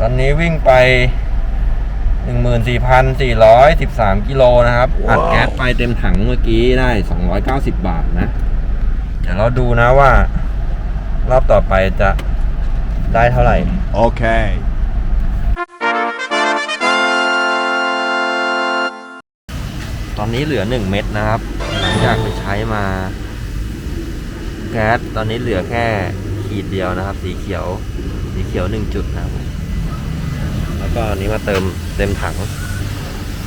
ตอนนี้วิ่งไป 14,413 กิโลนะครับ อัดแก๊สไปเต็มถังเมื่อกี้ได้ 290 บาทนะ เดี๋ยวเราดูนะว่า รอบต่อไปจะได้เท่าไหร่ Okay. ตอนนี้เหลือ 1 เม็ดนะครับ หลังจากไปใช้มา แก๊สตอนนี้เหลือแค่ขีดเดียวนะครับ สีเขียว สีเขียวหนึ่งจุดนะครับผมแล้ว ก็อันนี้มาเติมเต็มถัง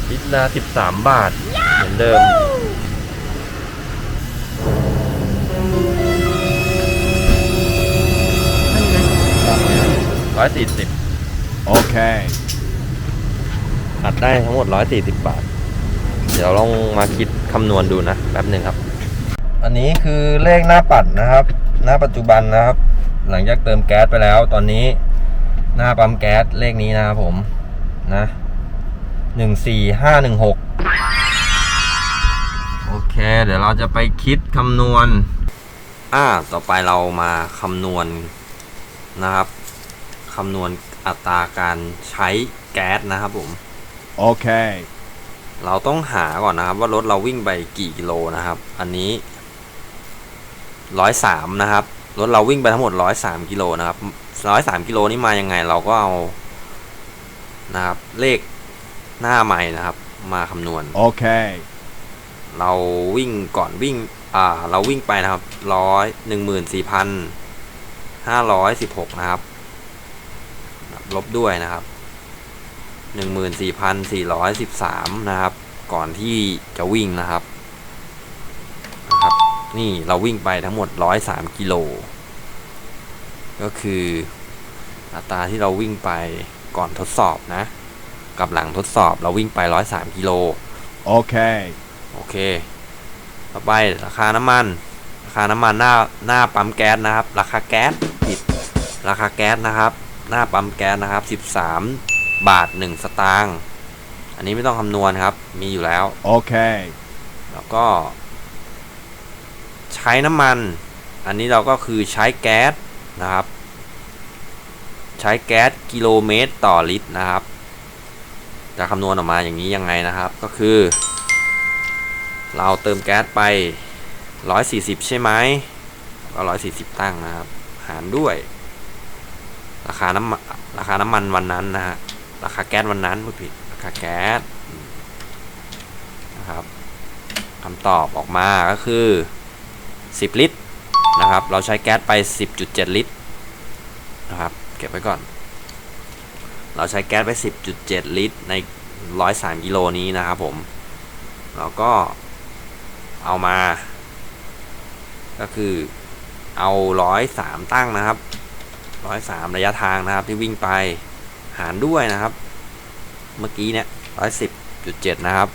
ลิตรละ13 บาท เหมือนเดิม ร้อยสี่สิบ Okay. อัดได้ทั้งหมด140บาท เดี๋ยวลองมาคิดคำนวณดูนะ แป๊บหนึ่งครับ อันนี้คือเลขหน้าปัดนะครับ หน้าปัจจุบันนะครับ หลังจากเติมแก๊สไปแล้ว ตอนนี้ หน้าปั๊มแก๊สเลขนี้นะครับผมนะหนึ่งสี่ห้าหนึ่งหกโอเค เดี๋ยวเราจะไปคิดคำนวณ อ่า ต่อไปเรามาคำนวณนะครับคำนวณอัตราการใช้แก๊สนะครับผม Okay. เราต้องหาก่อนนะครับว่ารถเราวิ่งไปกี่กิโลนะครับ อันนี้ร้อยสามนะครับ รถเราวิ่งไปทั้งหมดร้อยสามกิโลนะครับร้อยสามกิโลนี้มายังไงเราก็เอานะครับเลขหน้าใหม่นะครับ มาคำนวณ Okay. เราวิ่งก่อนวิ่ง อ่า เราวิ่งไปนะครับร้อยหนึ่งหมื่นสี่พันห้าร้อยสิบหกนะครับ ลบด้วยนะครับหนึ่งหมื่นสี่พันสี่ร้อยสิบสามนะครับ ก่อนที่จะวิ่งนะครับ นะครับนี่เราวิ่งไปทั้งหมดร้อยสามกิโล ก็คืออัตราที่เราวิ่งไปก่อนทดสอบนะ กับหลังทดสอบเราวิ่งไปร้อยสามกิโล Okay. โอเค ต่อไปราคาน้ำมัน ราคาน้ำมันหน้าหน้าปั๊มแก๊สนะครับ ราคาแก๊สผิด ราคาแก๊สนะครับ หน้าปั๊มแก๊สนะครับ 13 บาท 1 สตางค์ อันนี้ไม่ต้องคำนวณครับ มีอยู่แล้ว Okay. แล้วก็ใช้น้ำมัน อันนี้เราก็คือใช้แก๊สนะครับ ใช้แก๊สกิโลเมตรต่อลิตรนะครับ จะคำนวณออกมาอย่างนี้ยังไงนะครับ ก็คือ เราเติมแก๊สไป 140 ใช่ไหมก็140 ตั้งนะครับ หารด้วย ราคาน้ำราคาน้ำมันวันนั้นนะฮะราคาแก๊สวันนั้นพูดผิดราคาแก๊สนะครับคำตอบออกมาก็คือ 10 ลิตรนะครับ เราใช้แก๊สไป 10.7 ลิตรนะครับ เก็บไว้ก่อน เราใช้แก๊สไป 10.7 ลิตร ใน 103 กิโลนี้นะครับผมแล้วก็เอามา ก็คือเอาร้อยสามตั้งนะครับร้อยสามระยะทางนะครับที่วิ่งไปหารด้วยนะครับ เมื่อกี้เนี่ยร้อยสิบจุดเจ็ดนะครับ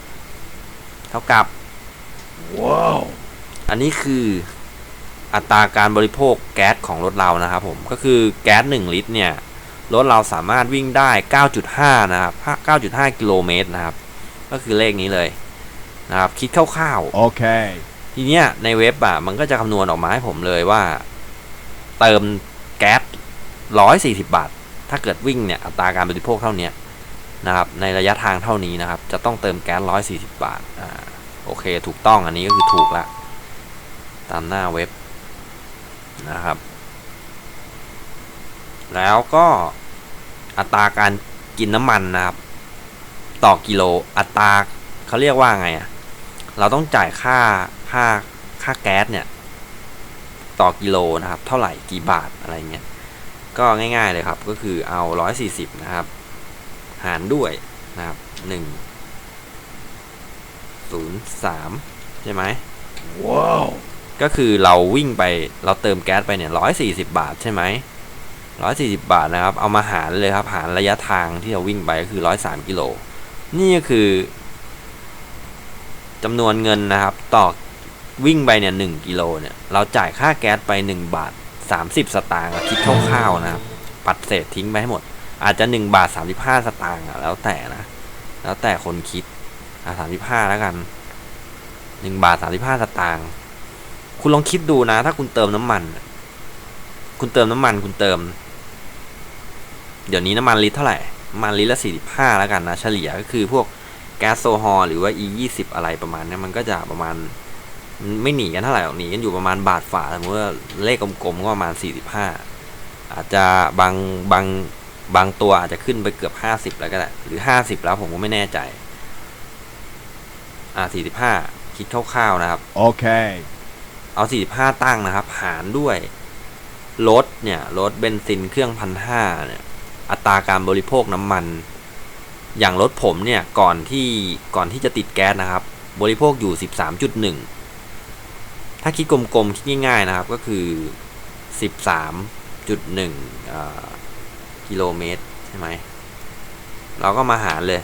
เท่ากับ Whoa. อันนี้คืออัตราการบริโภคแก๊สของรถเรานะครับผมก็คือแก๊ส1ลิตรเนี่ยรถเราสามารถวิ่งได้ 9.5 นะครับ 9.5 กิโลเมตรนะครับ ก็คือเลขนี้เลยนะครับ คิดคร่าว Okay. ๆทีเนี้ยในเว็บอะ มันก็จะคำนวณออกมาให้ผมเลยว่า เติมแก๊ส 140 บาท ถ้าเกิดวิ่งเนี่ย อัตราการบริโภคเท่าเนี้ยนะครับ ในระยะทางเท่านี้นะครับ จะต้องเติมแก๊ส 140 บาท อ่า โอเค ถูกต้อง อันนี้ก็คือถูกละ ตามหน้าเว็บนะครับ แล้วก็อัตราการกินน้ำมันนะครับ ต่อกิโลอัตราเขาเรียกว่าไงอะเราต้องจ่ายค่าค่าค่าแก๊สเนี่ย ต่อกิโลนะครับ เท่าไหร่กี่บาทอะไรเงี้ยก็ง่ายๆเลยครับก็คือเอา 140 นะครับ หารด้วยนะครับ 1 0 3 ใช่ไหม Whoa. ก็คือเราวิ่งไปเราเติมแก๊สไปเนี่ยร้อยสี่สิบาทใช่ไหมร้อยสี่สิบาทนะครับ เอามาหารเลยครับ หารระยะทางที่เราวิ่งไปก็คือร้อยสามกิโล นี่ก็คือจำนวนเงินนะครับ ต่อวิ่งไปเนี่ยหนึ่งกิโลเนี่ย เราจ่ายค่าแก๊สไปหนึ่งบาทสามสิบสตางค์คิดคร่าวๆนะครับ ปัดเศษทิ้งไปให้หมด อาจจะหนึ่งบาทสามสิบห้าสตางค์อะแล้วแต่นะ แล้วแต่คนคิดอะสามสิบห้าแล้วกันหนึ่งบาทสามสิบห้าสตางค์ คุณลองคิดดูนะ ถ้าคุณเติมน้ำมัน คุณเติมน้ำมันคุณเติม เดี๋ยวนี้น้ำมันลิตรเท่าไหร่น้ำมันลิตรละ45แล้วกันนะ เฉลี่ยก็คือพวกแก๊สโซฮอลหรือว่า E 2 0อะไรประมาณเนี้ยมันก็จะประมาณ ไม่หนีกันเท่าไหร่หรอกหนีกันอยู่ประมาณบาทฝ่าสมมติว่าเลขกลมๆก็ประมาณ45อาจจะบางบางบางตัวอาจจะขึ้นไปเกือบ50แล้วก็ได้หรือ50แล้วผมก็ไม่แน่ใจ อ่า45คิดคร่าวๆนะครับ Okay. เเอา 45 ตั้งนะครับ หารด้วยรถเนี่ยรถเบนซินเครื่องพันห้าเนี่ยอัตราการบริโภคน้ำมัน อย่างรถผมเนี่ยก่อนที่ก่อนที่จะติดแก๊สนะครับ บริโภคอยู่ 13.1 ถ้าคิดกลมๆคิดง่ายๆนะครับก็คือ 13.1กิโลเมตรใช่ไหมเราก็มาหารเลย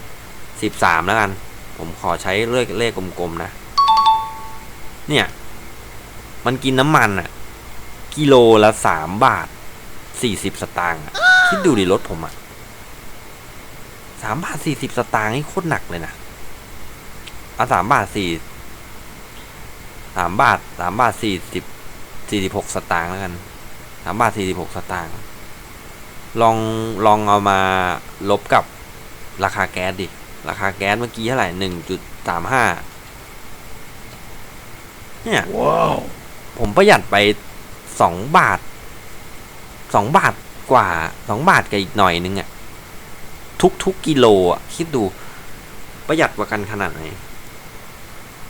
13 แล้วกัน ผมขอใช้เลขเลขกลมๆนะ เนี่ย มันกินน้ำมันอะกิโลละสามบาทสี่สิบสตางค์คิดดูดิรถผมอะสามบาทสี่สิบสตางค์นี่โคตรหนักเลยนะเอาสามบาทสี่สามบาทสามบาทสี่สิบสี่สิบหกสตางค์แล้วกันสามบาทสี่สิบหกสตางค์ลองลองเอามาลบกับราคาแก๊สดิ ราคาแก๊สเมื่อกี้เท่าไหร่หนึ่งจุดสามห้าเนี่ย Wow. ผมประหยัดไปสองบาทสองบาทกว่าสองบาทกับอีกหน่อยนึงอะทุกทุกกิโลอะคิดดูประหยัดกว่ากันขนาดไหน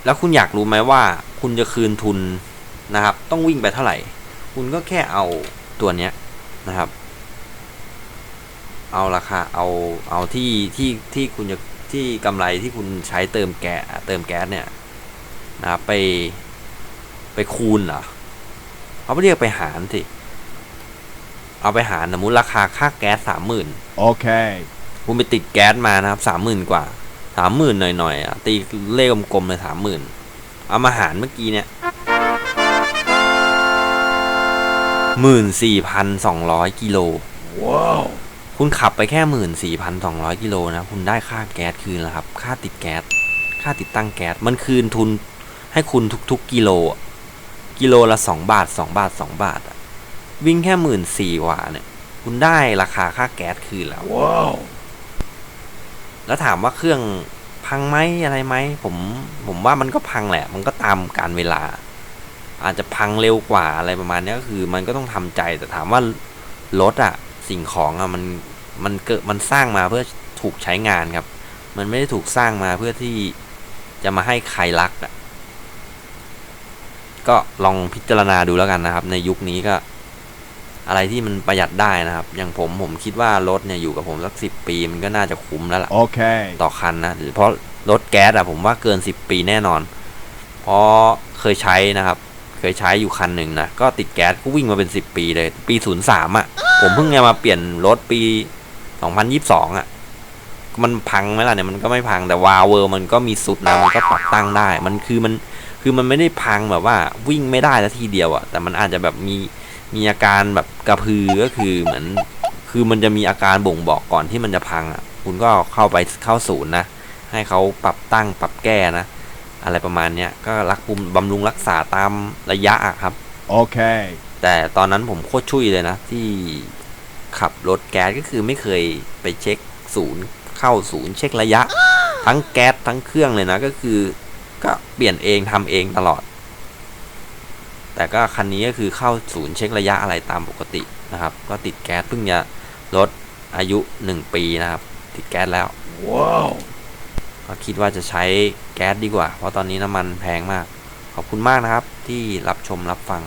แล้วคุณอยากรู้ไหมว่าคุณจะคืนทุนนะครับ ต้องวิ่งไปเท่าไหร่ คุณก็แค่เอาตัวเนี้ยนะครับ เอาราคาเอาเอาที่ที่ที่คุณจะที่กำไรที่คุณใช้เติมแก๊สเติมแก๊สเนี่ยนะครับไป ไปคูณเหรอเขาไม่เรียกไปหารสิ เอาไปหารสมมติราคาค่าแก๊สสามหมื่น Okay. คุณไปติดแก๊สมานะครับสามหมื่นกว่าสามหมื่นหน่อยๆอะตีเลขกลมๆเลยสามหมื่นเอามาหารเมื่อกี้เนี่ยหมื่นสี่พันสองร้อยกิโล Wow. คุณขับไปแค่หมื่นสี่พันสองร้อยกิโลนะ คุณได้ค่าแก๊สคืนแล้วครับ ค่าติดแก๊ส ค่าติดตั้งแก๊ส มันคืนทุนให้คุณทุกๆกิโลอะ กิโลละสองบาทสองบาทสองบาทอะวิ่งแค่หมื่นสี่กว่าเนี่ย คุณได้ราคาค่าแก๊สคืนแล้ว Wow. แล้วถามว่าเครื่องพังไหมอะไรไหมผมผมว่ามันก็พังแหละ มันก็ตามการเวลา อาจจะพังเร็วกว่าอะไรประมาณเนี้ยก็คือ มันก็ต้องทำใจแต่ถามว่ารถอะสิ่งของอะมันมันเกิดมันสร้างมาเพื่อถูกใช้งานครับ มันไม่ได้ถูกสร้างมาเพื่อที่จะมาให้ใครรักอะ ก็ลองพิจารณาดูแล้วกันนะครับ ในยุคนี้ก็ อะไรที่มันประหยัดได้นะครับ อย่างผมผมคิดว่ารถเนี่ยอยู่กับผมสักสิบปีมันก็น่าจะคุ้มแล้วล่ะ Okay. ต่อคันนะหรือเพราะรถแก๊สอะผมว่าเกินสิบปีแน่นอน เพราะเคยใช้นะครับ เคยใช้อยู่คันหนึ่งนะก็ติดแก๊สก็วิ่งมาเป็นสิบปีเลย ปีศูนย์สามอะผมเพิ่งจะมาเปลี่ยนรถปีสองพันยี่สิบสองอะมันพังไหมล่ะเนี่ยมันก็ไม่พังแต่วาเวอร์มันก็มีสุดนะมันก็ปรับตั้งได้ มันคือมัน คือมันไม่ได้พังแบบว่าวิ่งไม่ได้แล้วทีเดียวอะแต่มันอาจจะแบบมีมีอาการแบบกระพือก็คือเหมือน คือมันจะมีอาการบ่งบอกก่อนที่มันจะพังอะ คุณก็เข้าไปเข้าศูนย์นะ ให้เขาปรับตั้งปรับแก้นะ อะไรประมาณเนี้ยก็รักบุมบำรุงรักษาตามระยะอะครับ Okay. แต่ตอนนั้นผมโคตรช่วยเลยนะ ที่ขับรถแก๊สก็คือไม่เคยไปเช็คศูนย์เข้าศูนย์เช็คระยะ ทั้งแก๊สทั้งเครื่องเลยนะก็คือ ก็เปลี่ยนเองทำเองตลอด แต่ก็คันนี้ก็คือเข้าศูนย์เช็คระยะอะไรตามปกตินะครับ ก็ติดแก๊สเพิ่งจะลดอายุ 1 ปีนะครับ ติดแก๊สแล้ว Wow. ก็คิดว่าจะใช้แก๊สดีกว่า เพราะตอนนี้น้ำมันแพงมาก ขอบคุณมากนะครับที่รับชมรับฟัง